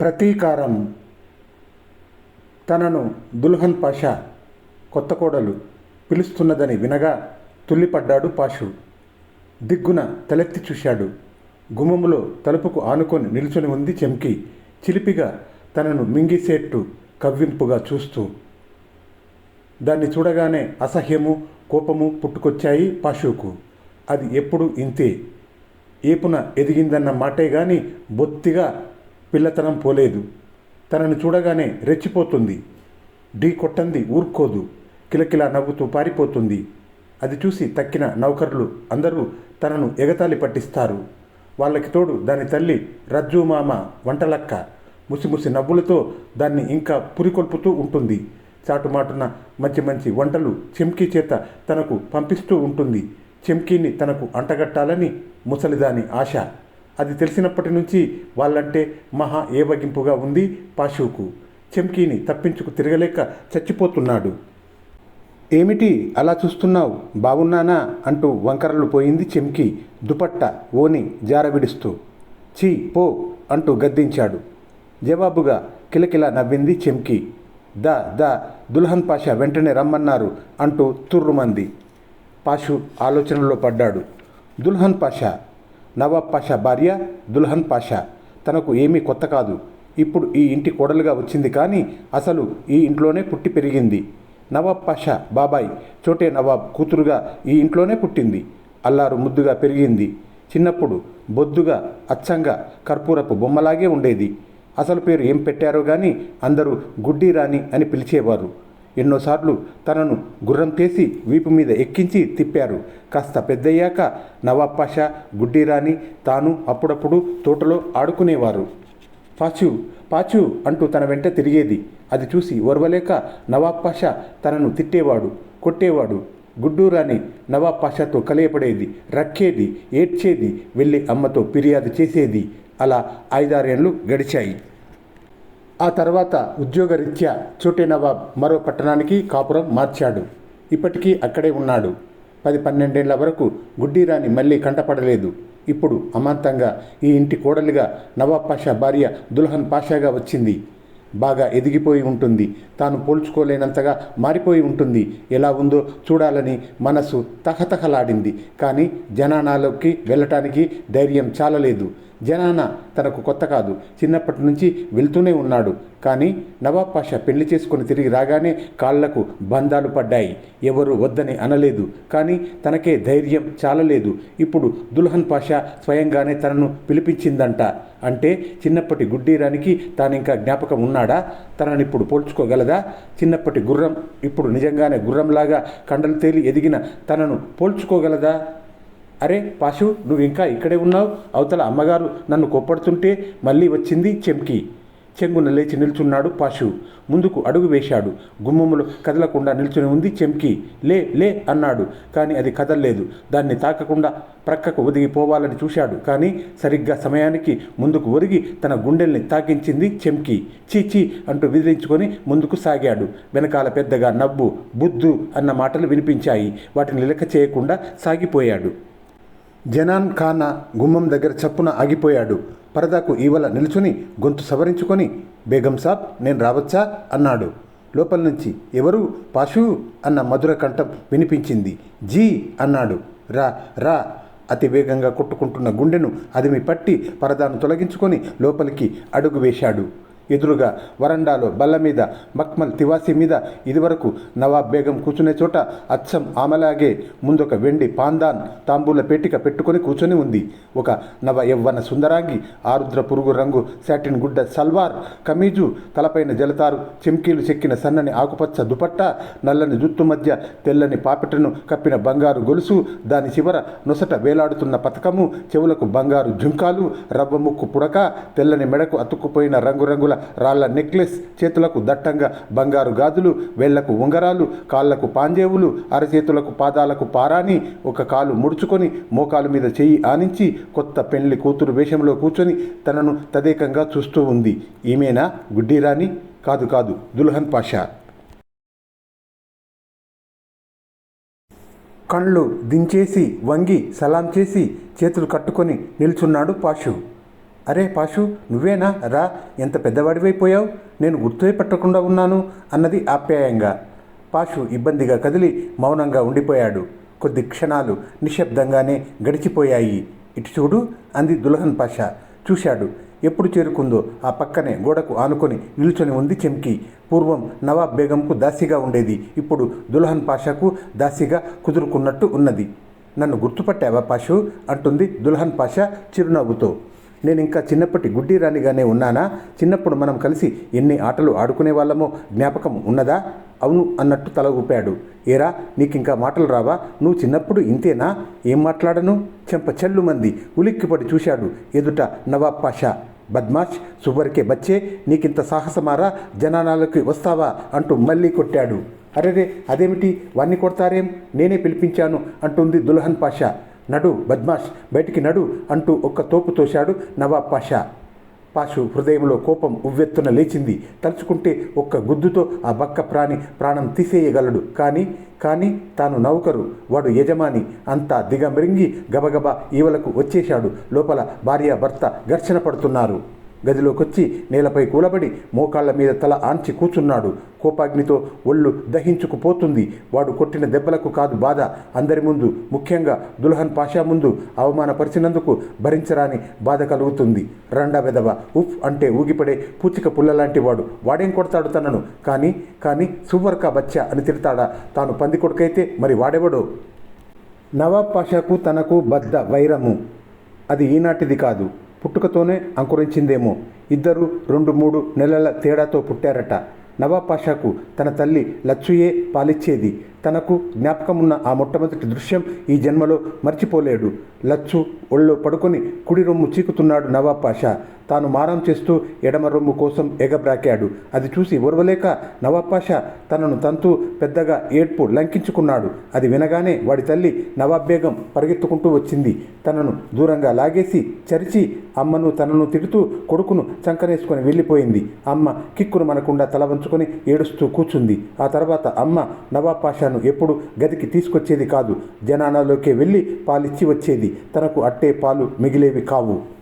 ప్రతీకారం తనను దుల్హన్ పాషా కొత్త కోడలు పిలుస్తున్నదని వినగా తుల్లిపడ్డాడు పాషు దిగ్గున తలెత్తి చూశాడు. గుమ్మములో తలుపుకు ఆనుకొని నిల్చుని ఉంది చెంకి చిలిపిగా తనను మింగిసేట్టు కవ్వింపుగా చూస్తూ. దాన్ని చూడగానే అసహ్యము కోపము పుట్టుకొచ్చాయి పాషుకు అది ఎప్పుడు ఇంతే? ఏపున ఎదిగిందన్న మాటే గాని బొత్తిగా పిల్లతనం పోలేదు. తనను చూడగానే రెచ్చిపోతుంది. ఢీ కొట్టంది ఊరుకోదు. కిలకిల నవ్వుతూ పారిపోతుంది. అది చూసి తక్కిన నౌకర్లు అందరూ తనను ఎగతాళి పట్టిస్తారు. వాళ్ళకి తోడు దాని తల్లి రజ్జు మామ వంటలక్క. ముసిముసి నవ్వులతో దాన్ని ఇంకా పురికొల్పుతూ ఉంటుంది. చాటుమాటున మంచి మంచి వంటలు చెంకీ చేత తనకు పంపిస్తూ ఉంటుంది. చెంకీని తనకు అంటగట్టాలని ముసలిదాని ఆశ. అది తెలిసినప్పటి నుంచి వాళ్ళంటే మహా ఏవగింపుగా ఉంది పాశువుకు చెంకీని తప్పించుకు తిరగలేక చచ్చిపోతున్నాడు. ఏమిటి అలా చూస్తున్నావు? బాగున్నానా? అంటూ వంకరలు పోయింది చెంకి దుపట్ట ఓని జారవిడుస్తూ చీ పో అంటూ గద్దించాడు. జవాబుగా కిలకిల నవ్వింది చెంకి దా దా దుల్హన్ పాషా వెంటనే రమ్మన్నారు అంటూ తుర్రుమంది. పాషు ఆలోచనలో పడ్డాడు. దుల్హన్ పాషా నవాబ్ పాషా భార్య దుల్హన్ పాషా. తనకు ఏమీ కొత్త కాదు. ఇప్పుడు ఈ ఇంటి కోడలుగా వచ్చింది కానీ అసలు ఈ ఇంట్లోనే పుట్టి పెరిగింది. నవాబ్ పాషా బాబాయ్ చోటే నవాబ్ కూతురుగా ఈ ఇంట్లోనే పుట్టింది. అల్లారు ముద్దుగా పెరిగింది. చిన్నప్పుడు బొద్దుగా అచ్చంగా కర్పూరపు బొమ్మలాగే ఉండేది. అసలు పేరు ఏం పెట్టారో కానీ అందరూ గుడ్డి రాణి అని పిలిచేవారు. ఎన్నోసార్లు తనను గుర్రం తీసి వీపు మీద ఎక్కించి తిప్పారు. కాస్త పెద్దయ్యాక నవాబ్ పాషా గుడ్డి తాను అప్పుడప్పుడు తోటలో ఆడుకునేవారు. పాచు పాచు అంటూ తన వెంట తిరిగేది. అది చూసి ఓర్వలేక నవాబ్ పాషా తనను తిట్టేవాడు కొట్టేవాడు. గుడ్డూరాని నవాబ్ పాషాతో కలియపడేది రక్కేది ఏడ్చేది వెళ్ళి అమ్మతో ఫిర్యాదు చేసేది. అలా ఐదారేళ్ళు గడిచాయి. ఆ తర్వాత ఉద్యోగరీత్యా చోటే నవాబ్ మరో పట్టణానికి కాపురం మార్చాడు. ఇప్పటికీ అక్కడే ఉన్నాడు. పది పన్నెండేళ్ళ వరకు గుడ్డీరాని మళ్ళీ కంటపడలేదు. ఇప్పుడు అమాంతంగా ఈ ఇంటి కోడలుగా నవాబ్ పాషా భార్య దుల్హన్ పాషాగా వచ్చింది. బాగా ఎదిగిపోయి ఉంటుంది. తాను పోల్చుకోలేనంతగా మారిపోయి ఉంటుంది. ఎలా ఉందో చూడాలని మనసు తహతహలాడింది. కానీ జనానాలోకి వెళ్ళటానికి ధైర్యం చాలలేదు. జనాన తనకు కొత్త కాదు. చిన్నప్పటి నుంచి వెళ్తూనే ఉన్నాడు. కానీ నవాబ్ పాషా పెళ్ళి చేసుకుని తిరిగి రాగానే కాళ్ళకు బంధాలు పడ్డాయి. ఎవరు వద్దని అనలేదు. కానీ తనకే ధైర్యం చాలలేదు. ఇప్పుడు దుల్హన్ పాషా స్వయంగానే తనను పిలిపించిందంట. అంటే చిన్నప్పటి గుడ్డీరానికి తానింకా జ్ఞాపకం ఉన్నాడా? తననిప్పుడు పోల్చుకోగలదా? చిన్నప్పటి గుర్రం ఇప్పుడు నిజంగానే గుర్రంలాగా కండలు తేలి ఎదిగిన తనను పోల్చుకోగలదా? అరే పాశు నువ్వు ఇంకా ఇక్కడే ఉన్నావు? అవతల అమ్మగారు నన్ను కొప్పడుతుంటే మళ్ళీ వచ్చింది చెంకి. చెంగున లేచి నిల్చున్నాడు పాశు. ముందుకు అడుగు వేశాడు. గుమ్మములు కదలకుండా నిల్చుని ఉంది చెంకి. లే లే అన్నాడు. కానీ అది కదల్లేదు. దాన్ని తాకకుండా ప్రక్కకు ఒదిగిపోవాలని చూశాడు. కానీ సరిగ్గా సమయానికి ముందుకు ఒరిగి తన గుండెల్ని తాకించింది చెంకి. చీచీ అంటూ విదిలించుకొని ముందుకు సాగాడు. వెనకాల పెద్దగా నవ్వు బుద్ధు అన్న మాటలు వినిపించాయి. వాటిని లెక్క చేయకుండా సాగిపోయాడు. జనాన్ ఖానా గుమ్మం దగ్గర చప్పున ఆగిపోయాడు. పరదాకు ఈవల నిల్చుని గొంతు సవరించుకొని బేగం సాబ్ నేను రావచ్చా? అన్నాడు. లోపల నుంచి ఎవరు? పాషు అన్న మధుర కంఠం వినిపించింది. జీ అన్నాడు. రా రా అతి వేగంగా కొట్టుకుంటున్న గుండెను అదిమి పట్టి పరదాను తొలగించుకొని లోపలికి అడుగు వేశాడు. ఎదురుగా వరండాలో బల్ల మీద మక్మల్ తివాసి మీద ఇదివరకు నవాబ్ బేగం కూర్చునే చోట అచ్చం ఆమెలాగే ముందొక వెండి పాందాన్ తాంబూల పేటిక పెట్టుకొని కూర్చొని ఉంది. ఒక నవ యవ్వన సుందరాంగి ఆరుద్ర పురుగు రంగు శాటిన్ గుడ్డ సల్వార్ కమీజు తలపైన జలతారు చెంకీలు చెక్కిన సన్నని ఆకుపచ్చ దుపట్ట నల్లని జుత్తు మధ్య తెల్లని పాపిటను కప్పిన బంగారు గొలుసు దాని చివర నొసట వేలాడుతున్న పథకము చెవులకు బంగారు జుంకాలు రవ్వ ముక్కు పుడక తెల్లని మెడకు అతుక్కుపోయిన రంగురంగుల రాళ్ళ నెక్లెస్ చేతులకు దట్టంగా బంగారు గాజులు వేళ్ళకు ఉంగరాలు కాళ్ళకు పాంజేవులు అరచేతులకు పాదాలకు పారాని ఒక కాలు ముడుచుకొని మోకాలు మీద చెయ్యి ఆనించి కొత్త పెళ్ళి కూతురు వేషంలో కూర్చొని తనను తదేకంగా చూస్తూ ఉంది. ఈమెనా గుడ్డీరాణి కాదు కాదు దుల్హన్ పాషా. కళ్ళు దించేసి వంగి సలాం చేసి చేతులు కట్టుకొని నిల్చున్నాడు పాషు. అరే పాషు నువ్వేనా? రా ఎంత పెద్దవాడివైపోయావు? నేను గుర్తుపే పట్టకుండా ఉన్నాను అన్నది ఆప్యాయంగా. పాషు ఇబ్బందిగా కదిలి మౌనంగా ఉండిపోయాడు. కొద్ది క్షణాలు నిశ్శబ్దంగానే గడిచిపోయాయి. ఇటు చూడు అంది దుల్హన్ పాషా. చూశాడు. ఎప్పుడు చేరుకుందో ఆ పక్కనే గోడకు ఆనుకొని నిల్చొని ఉంది చెంకి పూర్వం నవాబ్ బేగంకు దాసిగా ఉండేది. ఇప్పుడు దుల్హన్ పాషాకు దాసిగా కుదురుకున్నట్టు ఉన్నది. నన్ను గుర్తుపట్టావా పాషు? అంటుంది దుల్హన్ పాషా చిరునవ్వుతో. నేను ఇంకా చిన్నప్పటి గుడ్డి రాణిగానే ఉన్నానా? చిన్నప్పుడు మనం కలిసి ఎన్ని ఆటలు ఆడుకునే వాళ్ళమో జ్ఞాపకం ఉన్నదా? అవును అన్నట్టు తల ఊపాడు. ఏరా నీకింకా మాటలు రావా? నువ్వు చిన్నప్పుడు ఇంతేనా? ఏం మాట్లాడను? చెంప చెల్లుమంది ఉలిక్కిపడి చూశాడు ఎదుట నవాబ్ పాషా. బద్మాష్ సువర్కే బచ్చే నీకింత సాహసమారా? జనానాలకి వస్తావా? అంటూ మళ్ళీ కొట్టాడు. అరెరే అదేమిటి? వాణ్ణి కొడతారేం? నేనే పిలిపించాను అంటుంది దుల్హన్ పాషా. నడు బద్మాష్ బయటికి నడు అంటూ ఒక్క తోపు తోశాడు నవాబ్ పాషా. పాషు హృదయంలో కోపం ఉవ్వెత్తున లేచింది. తలుచుకుంటే ఒక్క గుద్దుతో ఆ బక్క ప్రాణి ప్రాణం తీసేయగలడు. కానీ కానీ తాను నౌకరు వాడు యజమాని. అంతా దిగమిరింగి గబగబా ఈవలకు వచ్చేశాడు. లోపల భార్య భర్త ఘర్షణ పడుతున్నారు. గదిలోకొచ్చి నేలపై కూలబడి మోకాళ్ళ మీద తల ఆంచి కూచున్నాడు కోపాగ్నితో ఒళ్ళు దహించుకుపోతుంది. వాడు కొట్టిన దెబ్బలకు కాదు బాధ. అందరి ముందు ముఖ్యంగా దుల్హన్ పాషా ముందు అవమానపరిచినందుకు భరించరాని బాధ కలుగుతుంది. రెండ వెదవ ఉఫ్ అంటే ఊగిపడే పూచిక పుల్లలాంటి వాడు. వాడేం కొడతాడు తనను? కానీ కానీ సువర్కా బచ్చా అని తిడతాడా? తాను పంది కొడుకైతే మరి వాడెవడో? నవాబ్ పాషాకు తనకు బద్ద వైరము. అది ఈనాటిది కాదు. పుట్టుకతోనే అంకురించిందేమో. ఇద్దరు రెండు మూడు నెలల తేడాతో పుట్టారట. నవాబ్ పాషాకు తన తల్లి లచ్చుయే పాలిచ్చేది. తనకు జ్ఞాపకమున్న ఆ మొట్టమొదటి దృశ్యం ఈ జన్మలో మర్చిపోలేడు. లచ్చు ఒళ్ళో పడుకొని కుడి రొమ్ము చీకుతున్నాడు నవాబ్ పాషా. తాను మారం చేస్తూ ఎడమ రొమ్ము కోసం ఎగబ్రాకాడు. అది చూసి ఓర్వలేక నవాబ్ పాషా తనను తంతు పెద్దగా ఏడ్పు లంకించుకున్నాడు. అది వినగానే వాడి తల్లి నవాబ్ బేగం పరిగెత్తుకుంటూ వచ్చింది. తనను దూరంగా లాగేసి చరిచి అమ్మను తనను తిడుతూ కొడుకును చంకనేసుకొని వెళ్ళిపోయింది. అమ్మ కిక్కును మనకుండా తల వంచుకొని ఏడుస్తూ కూర్చుంది ఆ తర్వాత అమ్మ నవాబ్ పాషాను ఎప్పుడు గదికి తీసుకొచ్చేది కాదు. జనానాలోకే వెళ్ళి పాలిచ్చి వచ్చేది. తనకు అట్టే పాలు మిగిలేవి కావు.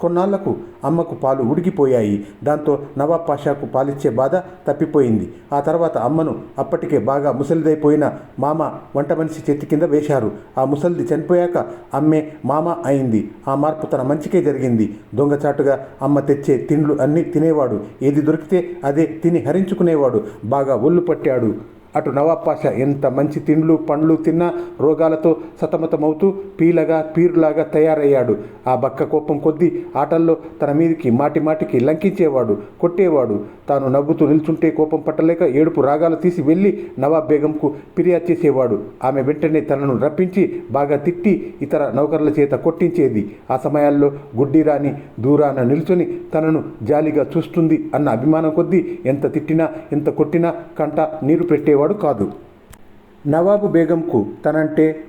కొన్నాళ్ళకు అమ్మకు పాలు ఉడికిపోయాయి. దాంతో నవాబ్ పాషాకు పాలిచ్చే బాధ తప్పిపోయింది. ఆ తర్వాత అమ్మను అప్పటికే బాగా ముసలిదైపోయిన మామ వంట మనిషి చేతి కింద వేశారు. ఆ ముసలిది చనిపోయాక అమ్మే మామ అయింది. ఆ మార్పు తన మంచికే జరిగింది. దొంగచాటుగా అమ్మ తెచ్చే తిండ్లు అన్నీ తినేవాడు. ఏది దొరికితే అదే తిని హరించుకునేవాడు. బాగా ఒళ్ళు పట్టాడు. అటు నవాబ్ పాషా ఎంత మంచి తిండ్లు పండ్లు తిన్నా రోగాలతో సతమతమవుతూ పీలగా పీరులాగా తయారయ్యాడు. ఆ బక్క కోపం కొద్దీ ఆటల్లో తన మీదికి మాటి మాటికి లంకించేవాడు కొట్టేవాడు. తాను నవ్వుతూ నిల్చుంటే కోపం పట్టలేక ఏడుపు రాగాలు తీసి వెళ్ళి నవాబ్ బేగంకు ఫిర్యాదు చేసేవాడు. ఆమె వెంటనే తనను రప్పించి బాగా తిట్టి ఇతర నౌకర్ల చేత కొట్టించేది. ఆ సమయాల్లో గుడ్డి రాని దూరాన నిల్చొని తనను జాలిగా చూస్తుంది అన్న అభిమానం కొద్దీ ఎంత తిట్టినా ఎంత కొట్టినా కంట నీరు పెట్టేవాడు. కాదు. నవాబు బేగంకు తనంటే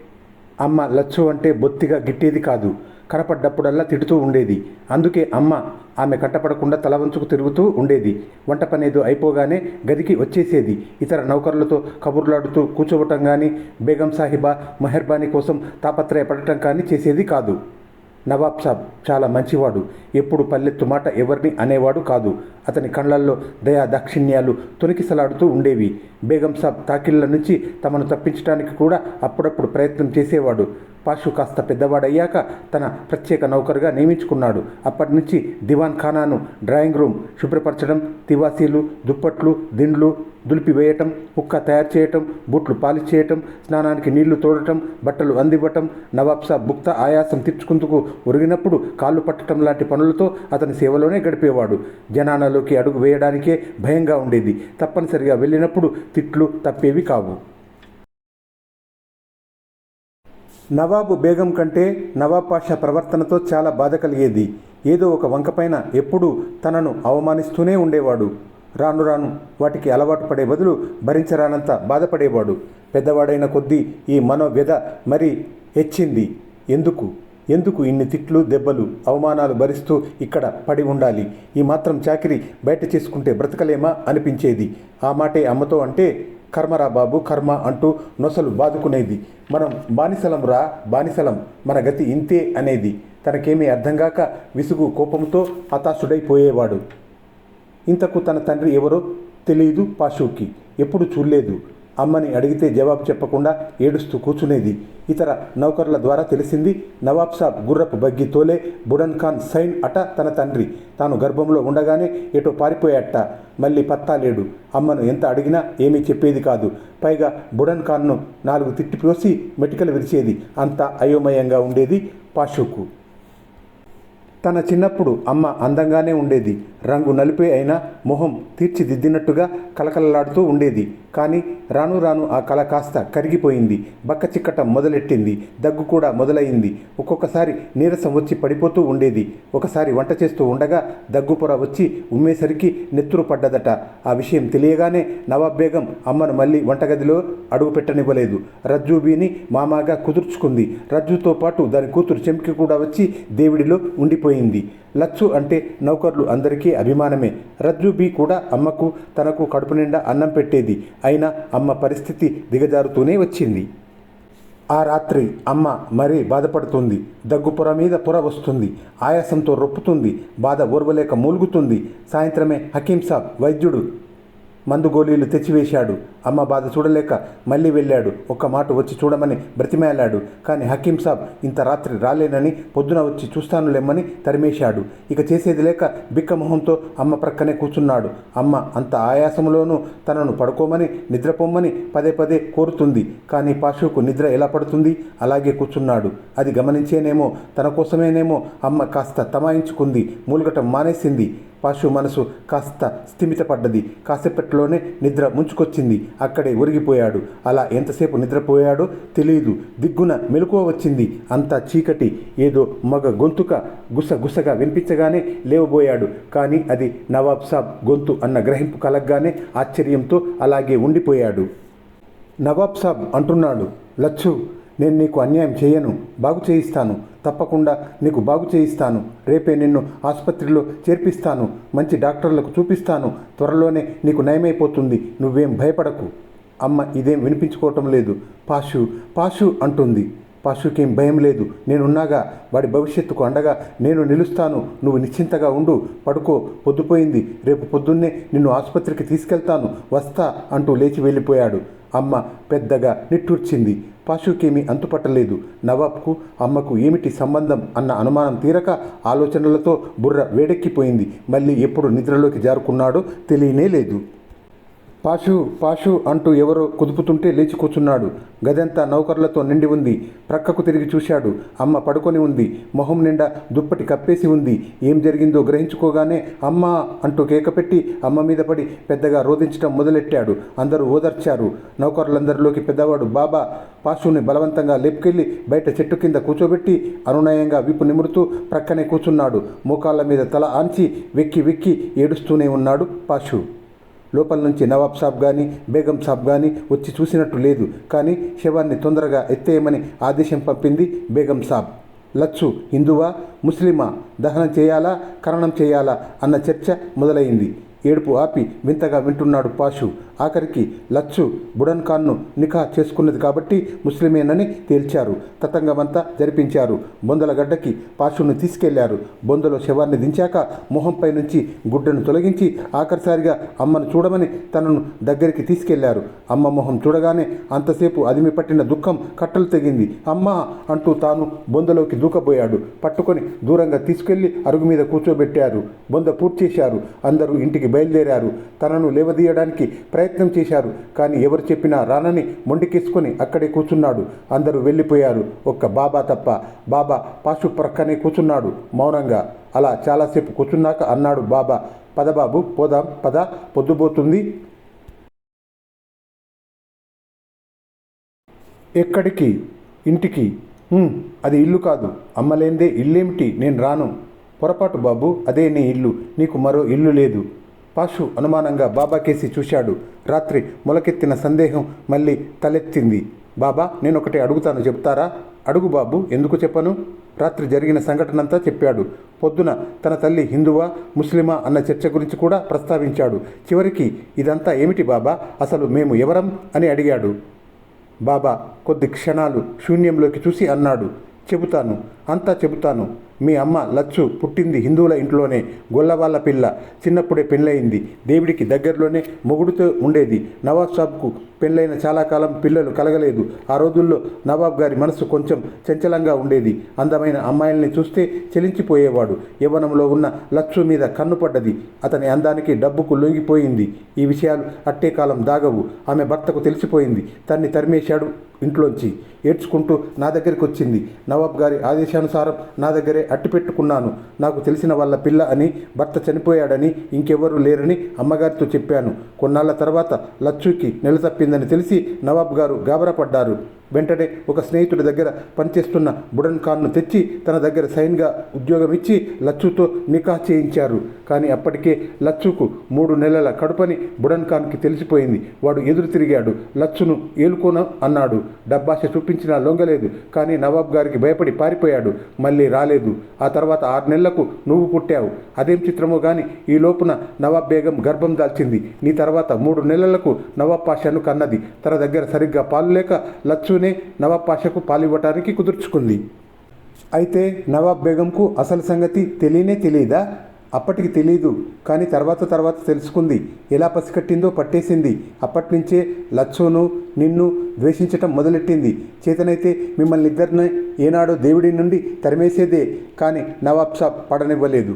అమ్మ లచ్చు అంటే బొత్తిగా గిట్టేది కాదు. కనపడ్డప్పుడల్లా తిడుతూ ఉండేది. అందుకే అమ్మ ఆమె కట్టపడకుండా తల వంచుకు తిరుగుతూ ఉండేది. వంట పనేదో అయిపోగానే గదికి వచ్చేసేది. ఇతర నౌకర్లతో కబుర్లాడుతూ కూర్చోవటం కానీ బేగం సాహిబా మెహర్బానీ కోసం తాపత్రయపడటం కానీ చేసేది కాదు. నవాబ్ సాబ్ చాలా మంచివాడు. ఎప్పుడు పల్లెత్తు మాట ఎవరిని అనేవాడు కాదు. అతని కళ్ళల్లో దయా దాక్షిణ్యాలు తొనికిసలాడుతూ ఉండేవి. బేగం సాబ్ తాకిళ్ళ నుంచి తమను తప్పించడానికి కూడా అప్పుడప్పుడు ప్రయత్నం చేసేవాడు. పాషు కాస్త పెద్దవాడయ్యాక తన ప్రత్యేక నౌకరుగా నియమించుకున్నాడు. అప్పటి నుంచి దివాన్ ఖానాను డ్రాయింగ్ రూమ్ శుభ్రపరచడం తివాసీలు దుప్పట్లు దిండ్లు దులిపివేయటం కుక్క తయారు చేయటం బూట్లు పాలిష్ చేయటం స్నానానికి నీళ్ళు తోడటం బట్టలు అందివ్వటం నవాబ్సా సాబ్ బుక్త ఆయాసం తీర్చుకుందుకు ఒరిగినప్పుడు కాళ్ళు పట్టడం లాంటి పనులతో అతని సేవలోనే గడిపేవాడు. జనానాలోకి అడుగు వేయడానికే భయంగా ఉండేది. తప్పనిసరిగా వెళ్ళినప్పుడు తిట్లు తప్పేవి కావు. నవాబు బేగం కంటే నవాబ్ పాషా ప్రవర్తనతో చాలా బాధ కలిగేది. ఏదో ఒక వంకపైన ఎప్పుడూ తనను అవమానిస్తూనే ఉండేవాడు. రాను రాను వాటికి అలవాటు పడే బదులు భరించరానంత బాధపడేవాడు. పెద్దవాడైన కొద్దీ ఈ మనోవ్యధ మరి హెచ్చింది. ఎందుకు? ఎందుకు ఇన్ని తిట్లు దెబ్బలు అవమానాలు భరిస్తూ ఇక్కడ పడి ఉండాలి? ఈ మాత్రం చాకిరి బయట చేసుకుంటే బ్రతకలేమా అనిపించేది. ఆ మాటే అమ్మతో అంటే కర్మరా బాబు కర్మ అంటూ నొసలు బాదుకునేది మనం బానిసలం రా బానిసలం మన గతి ఇంతే అనేది. తనకేమీ అర్థం కాక విసుగు కోపంతో హతాశుడైపోయేవాడు. ఇంతకు తన తండ్రి ఎవరో తెలియదు పాషుకి ఎప్పుడు చూడలేదు. అమ్మని అడిగితే జవాబు చెప్పకుండా ఏడుస్తూ కూర్చునేది. ఇతర నౌకర్ల ద్వారా తెలిసింది నవాబ్ సాబ్ గుర్రపు బగ్గి తోలే బుడన్ ఖాన్ సైన్ అట తన తండ్రి. తాను గర్భంలో ఉండగానే ఎటో పారిపోయాట. మళ్ళీ పత్తా లేడు. అమ్మను ఎంత అడిగినా ఏమీ చెప్పేది కాదు. పైగా బుడన్ ఖాన్ను నాలుగు తిట్టిపోసి మెటికలు విరిచేది. అంత అయోమయంగా ఉండేది పాషుకు తన చిన్నప్పుడు అమ్మ అందంగానే ఉండేది. రంగు నలిపే అయినా మొహం తీర్చిదిద్దినట్టుగా కలకలలాడుతూ ఉండేది. కానీ రాను రాను ఆ కళ కాస్త కరిగిపోయింది. బక్క చిక్కటం మొదలెట్టింది. దగ్గు కూడా మొదలైంది ఒక్కొక్కసారి నీరసం వచ్చి పడిపోతూ ఉండేది. ఒకసారి వంట చేస్తూ ఉండగా దగ్గు పొర వచ్చి ఉమ్మేసరికి నెత్తురు పడ్డదట. ఆ విషయం తెలియగానే నవాబ్ బేగం అమ్మను మళ్ళీ వంటగదిలో అడుగు పెట్టనివ్వలేదు. రజ్జూబీని మామాగా కుదుర్చుకుంది. రజ్జుతో పాటు దాని కూతురు చెంకి కూడా వచ్చి దేవుడిలో ఉండిపోయింది. లచ్చు అంటే నౌకర్లు అందరికీ అభిమానమే. రజ్జుబీ కూడా అమ్మకు తనకు కడుపు నిండా అన్నం పెట్టేది. అయినా అమ్మ పరిస్థితి దిగజారుతూనే వచ్చింది. ఆ రాత్రి అమ్మ మరీ బాధపడుతుంది. దగ్గు పొర మీద పొర వస్తుంది. ఆయాసంతో రొప్పుతుంది. బాధ ఓర్వలేక మూలుగుతుంది. సాయంత్రమే హకీం సాబ్ వైద్యుడు మందు గోళీలు తెచ్చివేశాడు. అమ్మ బాధ చూడలేక మళ్ళీ వెళ్ళాడు. ఒక్క మాట వచ్చి చూడమని బ్రతిమేలాడు. కానీ హకీం సాబ్ ఇంత రాత్రి రాలేనని పొద్దున వచ్చి చూస్తానులేమ్మని తరిమేశాడు. ఇక చేసేది లేక బిక్క మొహంతో అమ్మ ప్రక్కనే కూర్చున్నాడు. అమ్మ అంత ఆయాసంలోనూ తనను పడుకోమని నిద్రపోమ్మని పదే పదే కోరుతుంది. కానీ పాషుకు నిద్ర ఎలా పడుతుంది? అలాగే కూర్చున్నాడు. అది గమనించేనేమో తన కోసమేనేమో అమ్మ కాస్త తమాయించుకుంది. మూలగటం మానేసింది. పాశు మనసు కాస్త స్థిమితపడ్డది. కాసేపట్లోనే నిద్ర ముంచుకొచ్చింది. అక్కడే ఒరిగిపోయాడు. అలా ఎంతసేపు నిద్రపోయాడో తెలియదు దిగ్గున మెలకువ వచ్చింది. అంతా చీకటి. ఏదో మగ గొంతుక గుసగుసగా వినిపించగానే లేవబోయాడు. కానీ అది నవాబ్ సాబ్ గొంతు అన్న గ్రహింపు కలగ్గానే ఆశ్చర్యంతో అలాగే ఉండిపోయాడు. నవాబ్ సాబ్ అంటున్నాడు లచ్చు నేను నీకు అన్యాయం చేయను. బాగు చేయిస్తాను. తప్పకుండా నీకు బాగు చేయిస్తాను. రేపే నిన్ను ఆసుపత్రిలో చేర్పిస్తాను. మంచి డాక్టర్లకు చూపిస్తాను. త్వరలోనే నీకు నయమైపోతుంది. నువ్వేం భయపడకు. అమ్మ ఇదేం వినిపించుకోవటం లేదు. పాషు పాషు అంటుంది. పాశుకేం భయం లేదు. నేనున్నాగా. వాడి భవిష్యత్తుకు అండగా నేను నిలుస్తాను. నువ్వు నిశ్చింతగా ఉండు. పడుకో. పొద్దుపోయింది. రేపు పొద్దున్నే నిన్ను ఆసుపత్రికి తీసుకెళ్తాను. వస్తా అంటూ లేచి వెళ్ళిపోయాడు. అమ్మ పెద్దగా నిట్టూర్చింది. పాషుకేమీ అంతుపట్టలేదు. నవాబ్కు అమ్మకు ఏమిటి సంబంధం అన్న అనుమానం తీరక ఆలోచనలతో బుర్ర వేడెక్కిపోయింది. మళ్ళీ ఎప్పుడు నిద్రలోకి జారుకున్నాడో తెలియనే లేదు. పాషు పాషు అంటూ ఎవరో కుదుపుతుంటే లేచి కూర్చున్నాడు. గదంతా నౌకర్లతో నిండి ఉంది. ప్రక్కకు తిరిగి చూశాడు. అమ్మ పడుకొని ఉంది. మొహం నిండా దుప్పటి కప్పేసి ఉంది. ఏం జరిగిందో గ్రహించుకోగానే అమ్మ అంటూ కేకపెట్టి అమ్మ మీద పడి పెద్దగా రోధించడం మొదలెట్టాడు. అందరూ ఓదార్చారు. నౌకర్లందరిలోకి పెద్దవాడు బాబా పాషుని బలవంతంగా లేపుకెళ్ళి బయట చెట్టు కింద కూర్చోబెట్టి అనునయంగా విప్పు నిమురుతూ ప్రక్కనే కూర్చున్నాడు. మోకాళ్ళ మీద తల ఆంచి వెక్కి వెక్కి ఏడుస్తూనే ఉన్నాడు పాషు. లోపల నుంచి నవాబ్ సాబ్ కానీ బేగం సాబ్ కానీ వచ్చి చూసినట్టు లేదు. కానీ శవాన్ని తొందరగా ఎత్తేయమని ఆదేశం పంపింది బేగం సాబ్. లచ్చు హిందువా ముస్లిమా దహనం చేయాలా కరణం చేయాలా అన్న చర్చ మొదలైంది. ఏడుపు ఆపి వింతగా వింటున్నాడు పాషు. ఆఖరికి లచ్చు బుడన్ ఖాన్ను నిఖా చేసుకున్నది కాబట్టి ముస్లిమేనని తేల్చారు. తతంగమంతా జరిపించారు. బొందల గడ్డకి పాషును తీసుకెళ్ళారు. బొందలో శవాన్ని దించాక మొహంపై నుంచి గుడ్డను తొలగించి ఆఖరిసారిగా అమ్మను చూడమని తనను దగ్గరికి తీసుకెళ్ళారు. అమ్మ మొహం చూడగానే అంతసేపు అదిమి పట్టిన దుఃఖం కట్టలు తెగింది. అమ్మా అంటూ తాను బొందలోకి దూకబోయాడు. పట్టుకొని దూరంగా తీసుకెళ్ళి అరుగు మీద కూర్చోబెట్టారు. బొంద పూర్తి చేశారు అందరూ ఇంటికి బయలుదేరారు. తనను లేవదీయడానికి ప్రయత్నం ప్రయత్నం చేశారు. కానీ ఎవరు చెప్పినా రానని మొండికేసుకొని అక్కడే కూర్చున్నాడు. అందరూ వెళ్ళిపోయారు. ఒక్క బాబా తప్ప బాబా పాసు ప్రక్కనే కూర్చున్నాడు. మౌనంగా అలా చాలాసేపు కూర్చున్నాక అన్నాడు బాబా పద బాబు పోదాం పద పొద్దుపోతుంది. ఎక్కడికి? ఇంటికి? అది ఇల్లు కాదు. అమ్మలేందే ఇల్లేమిటి? నేను రాను. పొరపాటు బాబు అదే నీ ఇల్లు. నీకు మరో ఇల్లు లేదు. పాషు అనుమానంగా బాబా కేసి చూశాడు. రాత్రి మొలకెత్తిన సందేహం మళ్ళీ తలెత్తింది. బాబా నేను ఒకటి అడుగుతాను చెప్తారా? అడుగు బాబు ఎందుకు చెప్పను? రాత్రి జరిగిన సంఘటనంతా చెప్పాడు. పొద్దున తన తల్లి హిందువా ముస్లిమా అన్న చర్చ గురించి కూడా ప్రస్తావించాడు. చివరికి ఇదంతా ఏమిటి బాబా? అసలు మేము ఎవరం? అని అడిగాడు. బాబా కొద్ది క్షణాలు శూన్యంలోకి చూసి అన్నాడు. చెబుతాను అంతా చెబుతాను. మీ అమ్మ లచ్చు పుట్టింది హిందువుల ఇంట్లోనే గొల్లవాళ్ళ పిల్ల. చిన్నప్పుడే పెళ్ళయింది. దేవుడికి దగ్గరలోనే మొగుడుతో ఉండేది. నవాబ్ సాబ్కు పెళ్ళైన చాలా కాలం పిల్లలు కలగలేదు. ఆ రోజుల్లో నవాబ్ గారి మనసు కొంచెం చంచలంగా ఉండేది. అందమైన అమ్మాయిల్ని చూస్తే చెలించిపోయేవాడు. యవ్వనంలో ఉన్న లక్ష్మి మీద కన్ను పడ్డది. అతని అందానికి డబ్బుకు లొంగిపోయింది. ఈ విషయాలు అట్టే కాలం దాగవు. ఆమె భర్తకు తెలిసిపోయింది. తన్ని తరిమేశాడు ఇంట్లోంచి. ఏడ్చుకుంటూ నా దగ్గరికి వచ్చింది. నవాబ్ గారి ఆదేశానుసారం నా దగ్గరే అట్టి పెట్టుకున్నాను. నాకు తెలిసిన వాళ్ళ పిల్ల అని భర్త చనిపోయాడని ఇంకెవరూ లేరని అమ్మగారితో చెప్పాను. కొన్నాళ్ళ తర్వాత లచ్చుకి నెల తప్పింది. జరిగిందని తెలిసి నవాబ్ గారు గాబరపడ్డారు. వెంటనే ఒక స్నేహితుడి దగ్గర పనిచేస్తున్న బుడన్ ఖాన్ను తెచ్చి తన దగ్గర సైన్గా ఉద్యోగం ఇచ్చి లచ్చుతో నికా చేయించారు. కానీ అప్పటికే లచ్చుకు మూడు నెలల కడుపని బుడన్ ఖాన్కి తెలిసిపోయింది. వాడు ఎదురు తిరిగాడు. లచ్చును ఏలుకోన అన్నాడు. డబ్బాష చూపించినా లొంగలేదు. కానీ నవాబ్ గారికి భయపడి పారిపోయాడు. మళ్ళీ రాలేదు. ఆ తర్వాత ఆరు నెలలకు నువ్వు పుట్టావు. అదేం చిత్రమో కానీ ఈ లోపున నవాబ్ బేగం గర్భం దాల్చింది. నీ తర్వాత మూడు నెలలకు నవాబ్ పాషాను కన్నది. తన దగ్గర సరిగ్గా పాలు లేక లచ్చుని నవాబ్ పాషకు పాలివ్వటానికి కుదుర్చుకుంది. అయితే నవాబ్ బేగంకు అసలు సంగతి తెలియనే తెలియదా? అప్పటికి తెలీదు కానీ తర్వాత తర్వాత తెలుసుకుంది. ఎలా పసికట్టిందో పట్టేసింది. అప్పటి నుంచే నిన్ను ద్వేషించటం మొదలెట్టింది. చేతనైతే మిమ్మల్ని ఇద్దరిని ఏనాడో దేవుడి నుండి తరిమేసేదే కానీ నవాబ్ సాబ్ పడనివ్వలేదు.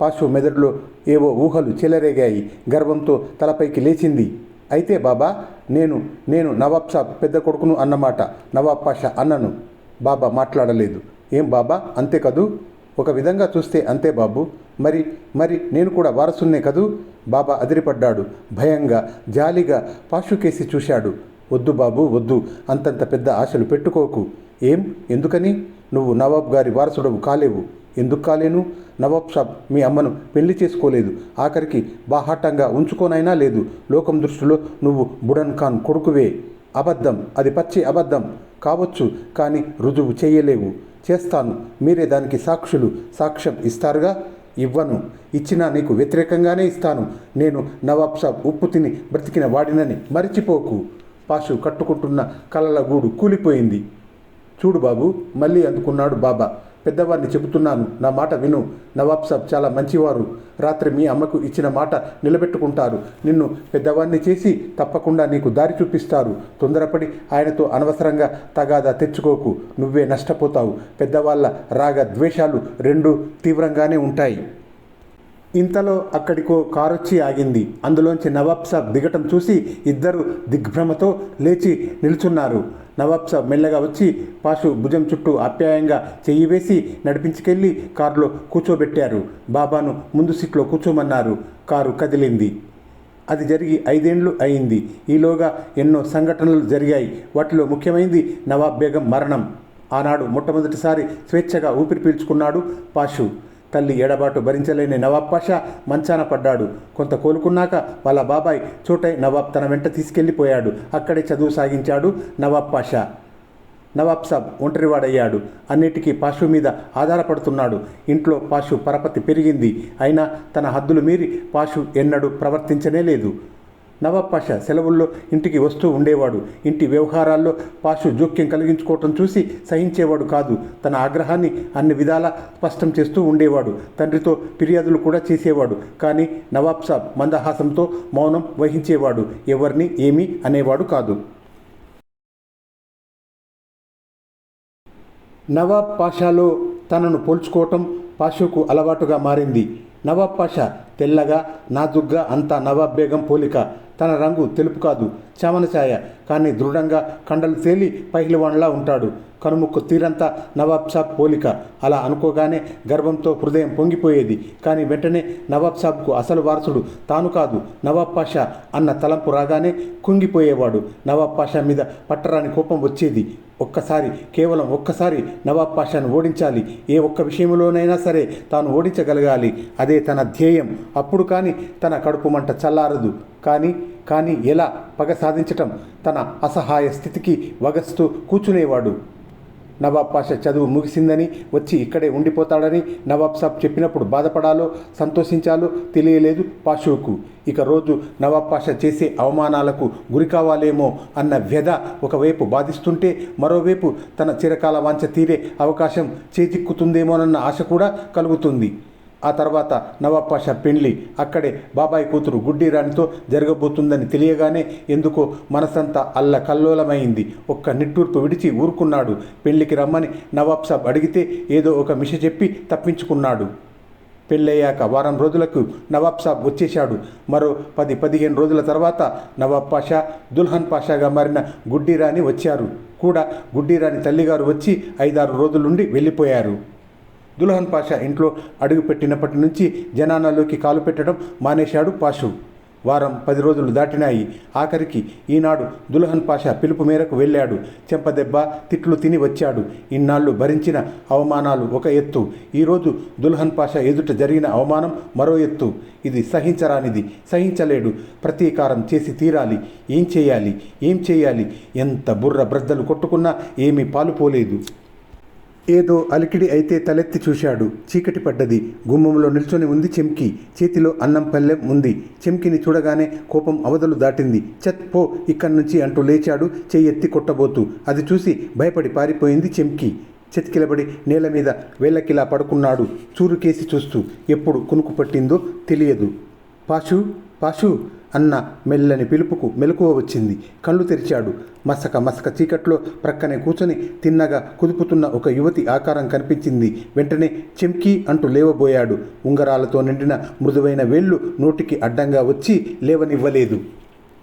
పాశు మెదడులో ఏవో ఊహలు చెలరేగాయి. గర్వంతో తలపైకి లేచింది. అయితే బాబా నేను నేను నవాబ్ సాబ్ పెద్ద కొడుకును అన్నమాట నవాబ్ పాషా అన్నను బాబా మాట్లాడలేదు. ఏం బాబా? అంతే కదూ? ఒక విధంగా చూస్తే అంతే బాబు. మరి మరి నేను కూడా వారసున్నే కదూ? బాబా అదిరిపడ్డాడు. భయంగా జాలిగా పాషుకేసి చూశాడు. వద్దు బాబు వద్దు. అంతంత పెద్ద ఆశలు పెట్టుకోకు. ఏం? ఎందుకని? నువ్వు నవాబ్ గారి వారసుడవు కాలేవు. ఎందుకు కాలేను? నవాబ్ షాబ్ మీ అమ్మను పెళ్ళి చేసుకోలేదు. ఆఖరికి బాహాటంగా ఉంచుకోనైనా లేదు. లోకం దృష్టిలో నువ్వు బుడన్ ఖాన్ కొడుకువే. అబద్ధం. అది పచ్చి అబద్ధం. కావచ్చు కానీ రుజువు చేయలేవు. చేస్తాను. మీరే దానికి సాక్షులు. సాక్ష్యం ఇస్తారుగా? ఇవ్వను. ఇచ్చినా నీకు వ్యతిరేకంగానే ఇస్తాను. నేను నవాబ్ షాబ్ ఉప్పు తిని బ్రతికిన వాడినని మరిచిపోకు. పాషు కట్టుకుంటున్న కళ్ళల గూడు కూలిపోయింది. చూడు బాబు మళ్ళీ అందుకున్నాడు బాబా. పెద్దవారిని చెబుతున్నాను. నా మాట విను. నవాబ్ సాబ్ చాలా మంచివారు. రాత్రి మీ అమ్మకు ఇచ్చిన మాట నిలబెట్టుకుంటారు. నిన్ను పెద్దవాడిని చేసి తప్పకుండా నీకు దారి చూపిస్తారు. తొందరపడి ఆయనతో అనవసరంగా తగాదా తెచ్చుకోకు. నువ్వే నష్టపోతావు. పెద్దవాళ్ళ రాగ ద్వేషాలు రెండు తీవ్రంగానే ఉంటాయి. ఇంతలో అక్కడికో కారొచ్చి ఆగింది. అందులోంచి నవాబ్ సాబ్ దిగటం చూసి ఇద్దరు దిగ్భ్రమతో లేచి నిల్చున్నారు. నవాబ్ సాబ్ మెల్లగా వచ్చి పాషు భుజం చుట్టూ ఆప్యాయంగా చెయ్యి వేసి నడిపించుకెళ్ళి కారులో కూర్చోబెట్టారు. బాబాను ముందు సీట్లో కూర్చోమన్నారు. కారు కదిలింది. అది జరిగి ఐదేండ్లు అయింది. ఈలోగా ఎన్నో సంఘటనలు జరిగాయి. వాటిలో ముఖ్యమైనది నవాబ్ బేగం మరణం. ఆనాడు మొట్టమొదటిసారి స్వేచ్ఛగా ఊపిరి పీల్చుకున్నాడు పాషు. తల్లి ఎడబాటు భరించలేని నవాబ్ పాషా మంచాన పడ్డాడు. కొంత కోలుకున్నాక వాళ్ళ బాబాయ్ చోటై నవాబ్ తన వెంట తీసుకెళ్ళిపోయాడు. అక్కడే చదువు సాగించాడు నవాబ్ పాషా. నవాబ్ సాబ్ ఒంటరివాడయ్యాడు. అన్నిటికీ పాషు మీద ఆధారపడుతున్నాడు. ఇంట్లో పాషు పరపతి పెరిగింది. అయినా తన హద్దులు మీరి పాషు ఎన్నడూ ప్రవర్తించనే లేదు. నవాబ్ సెలవుల్లో ఇంటికి వస్తూ ఉండేవాడు. ఇంటి వ్యవహారాల్లో పాషు జోక్యం కలిగించుకోవటం చూసి సహించేవాడు కాదు. తన ఆగ్రహాన్ని అన్ని విధాలా స్పష్టం చేస్తూ ఉండేవాడు. తండ్రితో ఫిర్యాదులు కూడా చేసేవాడు. కానీ నవాబ్ సాబ్ మందహాసంతో మౌనం వహించేవాడు. ఎవరిని ఏమీ అనేవాడు కాదు. నవాబ్ పాషాలో తనను పోల్చుకోవటం పాషుకు అలవాటుగా మారింది. నవాబ్ పాషా తెల్లగా నాజుగ్గా అంతా నవాబ్ బేగం పోలిక. తన రంగు తెలుపు కాదు. చామన ఛాయ కానీ దృఢంగా కండలు తేలి పహిలివాన్లా ఉంటాడు. కనుముక్కు తీరంతా నవాబ్ సాబ్ పోలిక. అలా అనుకోగానే గర్వంతో హృదయం పొంగిపోయేది. కానీ వెంటనే నవాబ్ సాబ్కు అసలు వారసుడు తాను కాదు నవాబ్ పాషా అన్న తలంపు రాగానే కుంగిపోయేవాడు. నవాబ్ పాషా మీద పట్టరాని కోపం వచ్చేది. ఒక్కసారి కేవలం ఒక్కసారి నవాబ్ పాషాను ఓడించాలి. ఏ ఒక్క విషయంలోనైనా సరే తాను ఓడించగలగాలి. అదే తన ధ్యేయం. అప్పుడు కానీ తన కడుపు మంట చల్లారదు. కానీ కానీ ఎలా పగ సాధించటం తన అసహాయ స్థితికి వగస్తూ కూర్చునేవాడు. నవాబ్ పాషా చదువు ముగిసిందని వచ్చి ఇక్కడే ఉండిపోతాడని నవాబ్ సాబ్ చెప్పినప్పుడు బాధపడాలో సంతోషించాలో తెలియలేదు పాషువుకు. ఇక రోజు నవాబ్ పాషా చేసే అవమానాలకు గురి కావాలేమో అన్న వ్యధ ఒకవైపు బాధిస్తుంటే మరోవైపు తన చిరకాల వాంఛ తీరే అవకాశం చేజిక్కుతుందేమోనన్న ఆశ కూడా కలుగుతుంది. ఆ తర్వాత నవాబ్ పెండ్లి అక్కడే బాబాయ్ కూతురు గుడ్డి రాణితో జరగబోతుందని తెలియగానే ఎందుకో మనసంతా అల్ల కల్లోలమైంది. ఒక్క నిట్టూర్పు విడిచి ఊరుకున్నాడు. పెళ్ళికి రమ్మని నవాబ్ సాబ్ అడిగితే ఏదో ఒక మిష చెప్పి తప్పించుకున్నాడు. పెళ్ళయ్యాక వారం రోజులకు నవాబ్ సాబ్ వచ్చేశాడు. మరో పది పదిహేను రోజుల తర్వాత నవాబ్ పాషా దుల్హన్ పాషాగా మారిన గుడ్డిరాని వచ్చారు. కూడా గుడ్డిరాని తల్లిగారు వచ్చి ఐదారు రోజులుండి వెళ్ళిపోయారు. దుల్హన్ పాషా ఇంట్లో అడుగుపెట్టినప్పటి నుంచి జనానాలోకి కాలు పెట్టడం మానేశాడు పాషు. వారం పది రోజులు దాటినాయి. ఆఖరికి ఈనాడు దుల్హన్ పాషా పిలుపు మేరకు వెళ్ళాడు. చెంపదెబ్బ తిట్లు తిని వచ్చాడు. ఇన్నాళ్ళు భరించిన అవమానాలు ఒక ఎత్తు. ఈరోజు దుల్హన్ పాషా ఎదుట జరిగిన అవమానం మరో ఎత్తు. ఇది సహించరానిది. సహించలేడు. ప్రతీకారం చేసి తీరాలి. ఏం చేయాలి? ఏం చేయాలి? ఎంత బుర్ర బ్రద్దలు కొట్టుకున్నా ఏమీ పాలుపోలేదు. ఏదో అలికిడి అయితే తలెత్తి చూశాడు. చీకటి పడ్డది. గుమ్మంలో నిల్చొని ఉంది చెంకి చేతిలో అన్నం పల్లెం ఉంది. చెంకిని చూడగానే కోపం అవధులు దాటింది. చత్ పో ఇక్కడి నుంచి అంటూ లేచాడు. చెయ్యెత్తి కొట్టబోతూ. అది చూసి భయపడి పారిపోయింది చెంకి చెతికిలబడి నేల మీద వేళ్ళకిలా పడుకున్నాడు. చూరుకేసి చూస్తూ ఎప్పుడు కునుకు పట్టిందో తెలియదు. పాషు పాషు అన్న మెల్లని పిలుపుకు మెలకువ వచ్చింది. కళ్ళు తెరిచాడు. మసక మసక చీకట్లో ప్రక్కనే కూర్చొని తిన్నగా కుదుపుతున్న ఒక యువతి ఆకారం కనిపించింది. వెంటనే చెంకి అంటూ లేవబోయాడు. ఉంగరాలతో నిండిన మృదువైన వేళ్ళు నోటికి అడ్డంగా వచ్చి లేవనివ్వలేదు.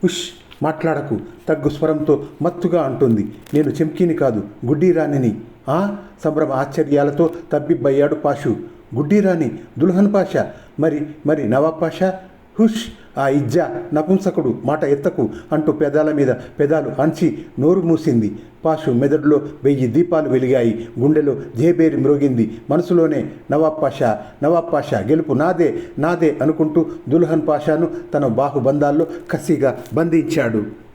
ఉష్ మాట్లాడకు. తగ్గు స్వరంతో మత్తుగా అంటుంది. నేను చెంకీని కాదు గుడ్డీరాణిని. ఆ? సంభ్రమ ఆశ్చర్యాలతో తబ్బిబ్బయ్యాడు పాషు. గుడ్డీరాణి దుల్హన్ పాషా? మరి మరి నవాబ్ పాషా? హుష్ ఆ ఇజ్జ నపుంసకుడు మాట ఎత్తకు అంటూ పెదాల మీద పెదాలు అంచి నోరు మూసింది. పాషు మెదడులో వెయ్యి దీపాలు వెలిగాయి. గుండెలో జేబేరి మ్రోగింది. మనసులోనే నవాబ్ పాషా నవాబ్ పాషా గెలుపు నాదే నాదే అనుకుంటూ దుల్హన్ పాషాను తన బాహుబంధాల్లో కసిగా బంధించాడు.